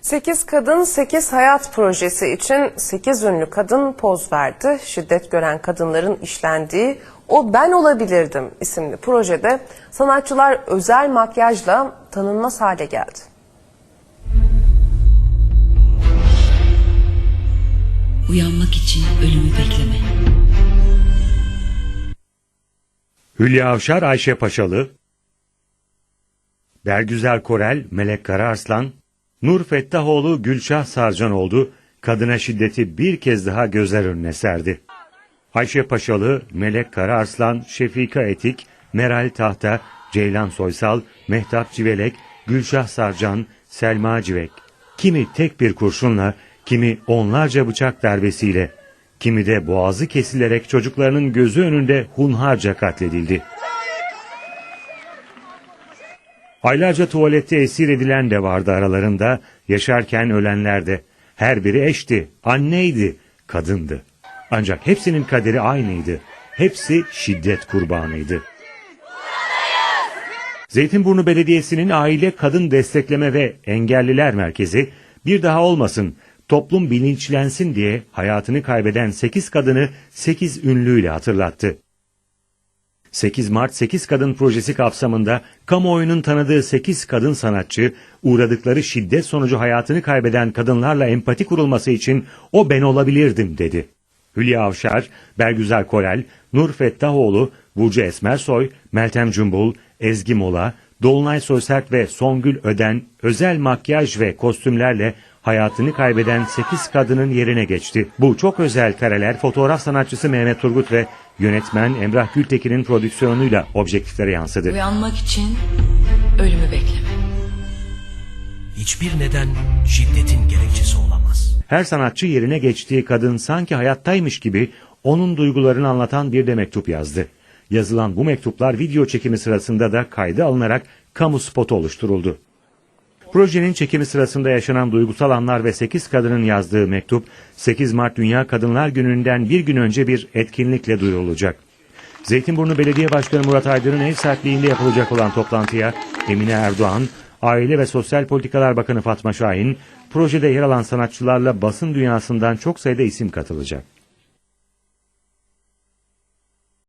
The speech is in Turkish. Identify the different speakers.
Speaker 1: 8 Kadın 8 Hayat projesi için 8 ünlü kadın poz verdi. Şiddet gören kadınların işlendiği O Ben Olabilirdim isimli projede sanatçılar özel makyajla tanınmaz hale geldi.
Speaker 2: Uyanmak için ölümü bekleme.
Speaker 3: Hülya Avşar Ayşe Paşalı, Bergüzar Korel Melek Karaarslan, Nur Fettahoğlu Gülşah Sarcanoğlu kadına şiddeti bir kez daha gözler önüne serdi. Ayşe Paşalı, Melek Karaarslan, Şefika Etik, Meral Tahta, Ceylan Soysal, Mehtap Civelek, Gülşah Sarcan, Selma Civek. Kimi tek bir kurşunla, kimi onlarca bıçak darbesiyle, kimi de boğazı kesilerek çocuklarının gözü önünde hunharca katledildi. Aylarca tuvalette esir edilen de vardı aralarında, yaşarken ölenler de. Her biri eşti, anneydi, kadındı. Ancak hepsinin kaderi aynıydı. Hepsi şiddet kurbanıydı. Zeytinburnu Belediyesi'nin Aile Kadın Destekleme ve Engelliler Merkezi bir daha olmasın, toplum bilinçlensin diye hayatını kaybeden 8 kadını 8 ünlüyle hatırlattı. 8 Mart 8 Kadın Projesi kapsamında kamuoyunun tanıdığı 8 kadın sanatçı uğradıkları şiddet sonucu hayatını kaybeden kadınlarla empati kurulması için o ben olabilirdim dedi. Hülya Avşar, Bergüzar Korel, Nur Fettahoğlu, Burcu Esmersoy, Meltem Cumbul, Ezgi Mola, Dolunay Soysert ve Songül Öden özel makyaj ve kostümlerle hayatını kaybeden 8 kadının yerine geçti. Bu çok özel kareler fotoğraf sanatçısı Mehmet Turgut ve yönetmen Emrah Gültekin'in prodüksiyonuyla objektiflere yansıdı.
Speaker 2: Uyanmak için ölümü bekleme.
Speaker 4: Hiçbir neden şiddetin gerekçesi olamaz.
Speaker 3: Her sanatçı yerine geçtiği kadın sanki hayattaymış gibi onun duygularını anlatan bir de mektup yazdı. Yazılan bu mektuplar video çekimi sırasında da kayda alınarak kamu spotu oluşturuldu. Projenin çekimi sırasında yaşanan duygusal anlar ve 8 kadının yazdığı mektup 8 Mart Dünya Kadınlar Günü'nden bir gün önce bir etkinlikle duyurulacak. Zeytinburnu Belediye Başkanı Murat Aydın'ın ev sahipliğinde yapılacak olan toplantıya Emine Erdoğan, Aile ve Sosyal Politikalar Bakanı Fatma Şahin, projede yer alan sanatçılarla basın dünyasından çok sayıda isim katılacak.